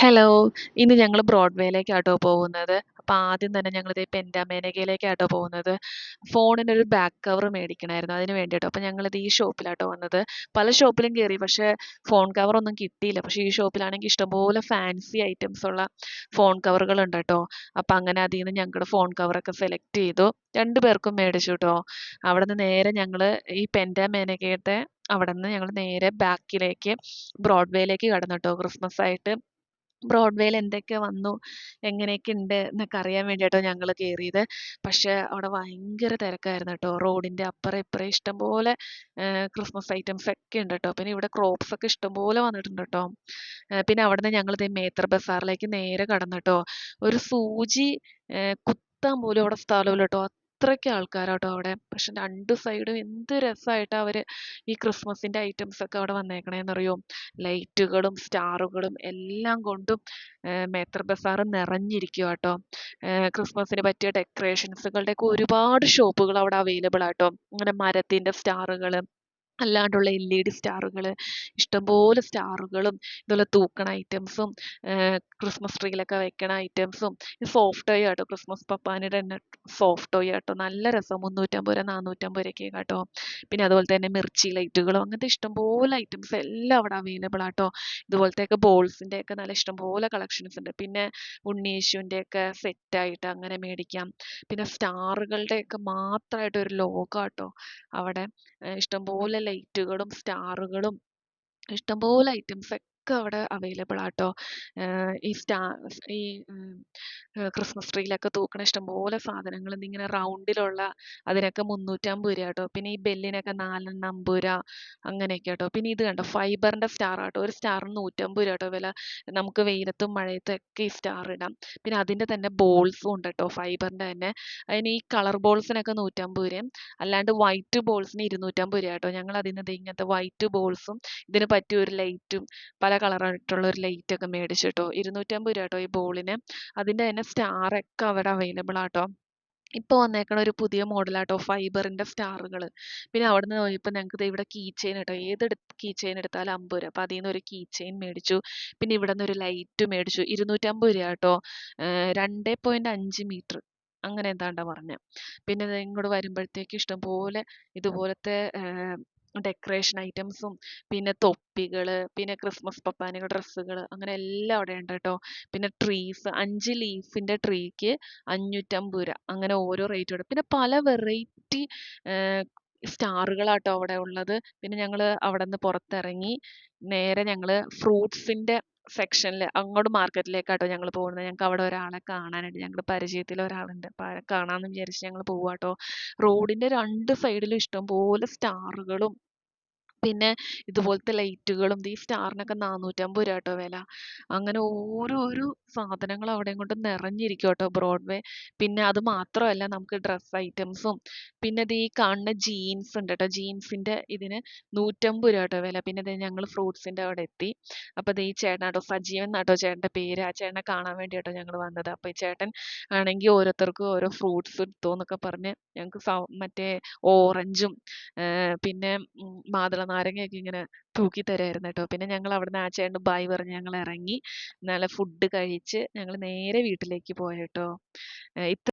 Hello ഇന്ന് ഞങ്ങൾ ബ്രോഡ്വേയിലേക്കാട്ടോ പോകുന്നത്. അപ്പം ആദ്യം തന്നെ ഞങ്ങൾ ഇത് പെന്റാമേനകയിലേക്കാട്ടോ പോകുന്നത് ഒരു ബാക്ക് കവർ മേടിക്കണമായിരുന്നു അതിന് വേണ്ടിയിട്ടോ അപ്പം ഞങ്ങളിത് ഈ ഷോപ്പിലാട്ടോ വന്നത്. പല ഷോപ്പിലും കയറി പക്ഷേ ഫോൺ കവറൊന്നും കിട്ടിയില്ല. പക്ഷേ ഈ ഷോപ്പിലാണെങ്കിൽ ഇഷ്ടംപോലെ ഫാൻസി ഐറ്റംസ് ഉള്ള ഫോൺ കവറുകൾ ഉണ്ട് കേട്ടോ അപ്പം അങ്ങനെ അതിൽ നിന്ന് ഞങ്ങളുടെ ഫോൺ കവറൊക്കെ സെലക്ട് ചെയ്തു. രണ്ടു പേർക്കും മേടിച്ചു കേട്ടോ അവിടെ നിന്ന് നേരെ ഞങ്ങൾ ഈ പെന്റാമേനകയുടെ അവിടെ നിന്ന് ഞങ്ങൾ നേരെ ബാക്കിലേക്ക് ബ്രോഡ്വേയിലേക്ക് കടന്നു കേട്ടോ ക്രിസ്മസ് ആയിട്ട് ബ്രോഡ്വേയിൽ എന്തൊക്കെ വന്നു എങ്ങനെയൊക്കെ ഉണ്ട് എന്നൊക്കെ അറിയാൻ വേണ്ടിയിട്ടോ ഞങ്ങൾ കയറിയത് പക്ഷേ അവിടെ ഭയങ്കര തിരക്കായിരുന്നു കേട്ടോ. റോഡിന്റെ അപ്പുറം ഇപ്പുറം ഇഷ്ടംപോലെ ക്രിസ്മസ് ഐറ്റംസ് ഒക്കെ ഉണ്ട് കേട്ടോ. പിന്നെ ഇവിടെ ക്രോപ്സ് ഒക്കെ ഇഷ്ടംപോലെ വന്നിട്ടുണ്ട് കേട്ടോ. പിന്നെ അവിടെ നിന്ന് ഞങ്ങൾ ദേ മേത്തർ ബസാറിലേക്ക് നേരെ കടന്നു കേട്ടോ. ഒരു സൂചി കുത്താൻ പോലും അവിടെ സ്ഥലമില്ല കേട്ടോ. അത്രയ്ക്ക് ആൾക്കാരാട്ടോ അവിടെ. പക്ഷെ രണ്ട് സൈഡും എന്ത് രസമായിട്ടാണ് അവർ ഈ ക്രിസ്മസിന്റെ ഐറ്റംസ് ഒക്കെ അവിടെ വന്നേക്കണേന്നറിയോ? ലൈറ്റുകളും സ്റ്റാറുകളും എല്ലാം കൊണ്ടും മേത്തർ ബസാർ നിറഞ്ഞിരിക്കുക കേട്ടോ ക്രിസ്മസിന് പറ്റിയ ഡെക്കറേഷൻസുകളുടെയൊക്കെ ഒരുപാട് ഷോപ്പുകൾ അവിടെ അവൈലബിൾ ആട്ടോ അങ്ങനെ മരത്തിന്റെ സ്റ്റാറുകൾ അല്ലാണ്ടുള്ള എൽ ഇ ഡി സ്റ്റാറുകൾ ഇഷ്ടംപോലെ സ്റ്റാറുകളും ഇതുപോലെ തൂക്കണ ഐറ്റംസും ക്രിസ്മസ് ട്രീയിലൊക്കെ വെക്കണ ഐറ്റംസും സോഫ്റ്റ് ടോയ് ആട്ടോ ക്രിസ്മസ് പപ്പാന്റെ തന്നെ സോഫ്റ്റ് ടോയ് ആട്ടോ നല്ല രസം. മുന്നൂറ്റമ്പത് രൂപ നാനൂറ്റമ്പത് രൂപയ്ക്ക് കേട്ടോ പിന്നെ അതുപോലെ തന്നെ മിർച്ചി ലൈറ്റുകളും അങ്ങനത്തെ ഇഷ്ടംപോലെ ഐറ്റംസ് എല്ലാം അവിടെ അവൈലബിൾ ആട്ടോ. ബോൾസിന്റെ ഒക്കെ നല്ല ഇഷ്ടംപോലെ കളക്ഷൻസ് ഉണ്ട്. പിന്നെ ഉണ്ണിയേശുവിന്റെ ഒക്കെ സെറ്റായിട്ട് അങ്ങനെ മേടിക്കാം. പിന്നെ സ്റ്റാറുകളുടെ ഒക്കെ മാത്രമായിട്ട് ഒരു ലോകം കേട്ടോ അവിടെ ഇഷ്ടംപോലെ ലൈറ്റുകളും സ്റ്റാറുകളും ഇഷ്ടംപോലെ ഐറ്റംസ് ഒക്കെ അവിടെ അവൈലബിൾ ആട്ടോ. ഈ സ്റ്റാ ഈ ക്രിസ്മസ് ട്രീയിലൊക്കെ തൂക്കണ ഇഷ്ടംപോലെ സാധനങ്ങൾ ഇങ്ങനെ റൗണ്ടിലുള്ള അതിനൊക്കെ മുന്നൂറ്റമ്പത് രൂപ കേട്ടോ പിന്നെ ഈ ബെല്ലിനൊക്കെ നാലെണ്ണം അമ്പത് രൂപ അങ്ങനെയൊക്കെ കേട്ടോ പിന്നെ ഇത് കണ്ടോ ഫൈബറിന്റെ സ്റ്റാർ ആട്ടോ. ഒരു സ്റ്റാറിന് നൂറ്റമ്പത് രൂപ കേട്ടോ വില. നമുക്ക് വെയിലത്തും മഴയത്തും ഒക്കെ ഈ സ്റ്റാർ ഇടാം. പിന്നെ അതിന്റെ തന്നെ ബോൾസും ഉണ്ട് കേട്ടോ ഫൈബറിന്റെ തന്നെ. അതിന് ഈ കളർ ബോൾസിനൊക്കെ നൂറ്റമ്പത് രൂപയും അല്ലാണ്ട് വൈറ്റ് ബോൾസിന് ഇരുന്നൂറ്റമ്പത് രൂപ കേട്ടോ ഞങ്ങൾ അതിൽ നിന്ന് ഇങ്ങനത്തെ വൈറ്റ് ബോൾസും ഇതിന് പറ്റിയ ഒരു ലൈറ്റും പല കളറായിട്ടുള്ള ഒരു ലൈറ്റ് ഒക്കെ മേടിച്ചു കേട്ടോ ഇരുന്നൂറ്റമ്പത് രൂപ കേട്ടോ ഈ ബോളിന്. അതിന്റെ തന്നെ സ്റ്റാർ ഒക്കെ അവിടെ അവൈലബിൾ ആട്ടോ. ഇപ്പോൾ വന്നേക്കണ ഒരു പുതിയ മോഡലാട്ടോ ഫൈബറിന്റെ സ്റ്റാറുകൾ പിന്നെ അവിടെ നിന്ന് ഇപ്പോൾ ഞങ്ങൾക്ക് ഇവിടെ കീ ചെയിൻ കേട്ടോ ഏത് കീ ചെയിൻ എടുത്താലും അമ്പത് രൂപ. അപ്പോൾ അതിൽ നിന്ന് ഒരു കീ ചെയിൻ മേടിച്ചു. പിന്നെ ഇവിടെ നിന്ന് ഒരു ലൈറ്റ് മേടിച്ചു. ഇരുന്നൂറ്റമ്പത് രൂപ കേട്ടോ രണ്ട് പോയിന്റ് അഞ്ച് മീറ്റർ അങ്ങനെ എന്താണ്ടാ പറഞ്ഞത് പിന്നെ ഇങ്ങോട്ട് വരുമ്പോഴത്തേക്ക് ഇഷ്ടംപോലെ ഇതുപോലത്തെ ഡെക്കറേഷൻ ഐറ്റംസും പിന്നെ തൊപ്പികൾ പിന്നെ ക്രിസ്മസ് പപ്പാനിയുടെ ഡ്രസ്സുകൾ അങ്ങനെ എല്ലാം അവിടെ ഉണ്ട് കേട്ടോ. പിന്നെ ട്രീസ് അഞ്ച് ലീഫിന്റെ ട്രീക്ക് അഞ്ഞൂറ്റമ്പത് രൂപ. അങ്ങനെ ഓരോ റേറ്റ് ഉണ്ട്. പിന്നെ പല വെറൈറ്റി സ്റ്റാറുകളാട്ടോ അവിടെ ഉള്ളത്. പിന്നെ ഞങ്ങൾ അവിടെ നിന്ന് പുറത്തിറങ്ങി നേരെ ഞങ്ങൾ ഫ്രൂട്ട്സിന്റെ സെക്ഷനിൽ അങ്ങോട്ട് മാർക്കറ്റിലേക്കാട്ടോ ഞങ്ങൾ പോകുന്നത്. ഞങ്ങൾക്ക് അവിടെ ഒരാളെ കാണാനായിട്ട് ഞങ്ങളുടെ പരിചയത്തിൽ ഒരാളുണ്ട്. അപ്പോൾ അയാളെ കാണാമെന്ന് വിചാരിച്ച് ഞങ്ങൾ പോവാട്ടോ. റോഡിന്റെ രണ്ട് സൈഡിലും ഇഷ്ടംപോലെ സ്റ്റാറുകളും പിന്നെ ഇതുപോലത്തെ ലൈറ്റുകളും ഈ സ്റ്റാറിനൊക്കെ നാനൂറ്റമ്പത് രൂപ കേട്ടോ വില. അങ്ങനെ ഓരോരോ സാധനങ്ങൾ അവിടെയും കൊണ്ട് നിറഞ്ഞിരിക്കും കേട്ടോ ബ്രോഡ്വേ പിന്നെ അത് മാത്രമല്ല നമുക്ക് ഡ്രസ്സ് ഐറ്റംസും. പിന്നെ ഇത് ഈ കാണുന്ന ജീൻസ് ഉണ്ട് കേട്ടോ. ജീൻസിന്റെ ഇതിന് നൂറ്റമ്പത് രൂപ കേട്ടോ വില. പിന്നെ ഇത് ഞങ്ങൾ ഫ്രൂട്ട്സിന്റെ അവിടെ എത്തി. അപ്പോൾ ഇത് ഈ ചേട്ടൻ കേട്ടോ സജീവൻ നാട്ടോ ചേട്ടന്റെ പേര്. ആ ചേട്ടനെ കാണാൻ വേണ്ടി കേട്ടോ ഞങ്ങൾ വന്നത്. അപ്പോൾ ഈ ചേട്ടൻ ആണെങ്കിൽ ഓരോരുത്തർക്കും ഓരോ ഫ്രൂട്ട്സ് എടുത്തോ എന്നൊക്കെ പറഞ്ഞ് ഞങ്ങൾക്ക് മറ്റേ ഓറഞ്ചും പിന്നെ മാതള നാരങ്ങയൊക്കെ ഇങ്ങനെ തൂക്കി തരുമായിരുന്നു കേട്ടോ. പിന്നെ ഞങ്ങൾ അവിടുന്ന് ആ ചേട്ടൻ ബായ് പറഞ്ഞ് ഞങ്ങൾ ഇറങ്ങി. നല്ല ഫുഡ് കഴിച്ച് ഞങ്ങൾ നേരെ വീട്ടിലേക്ക് പോയ കേട്ടോ.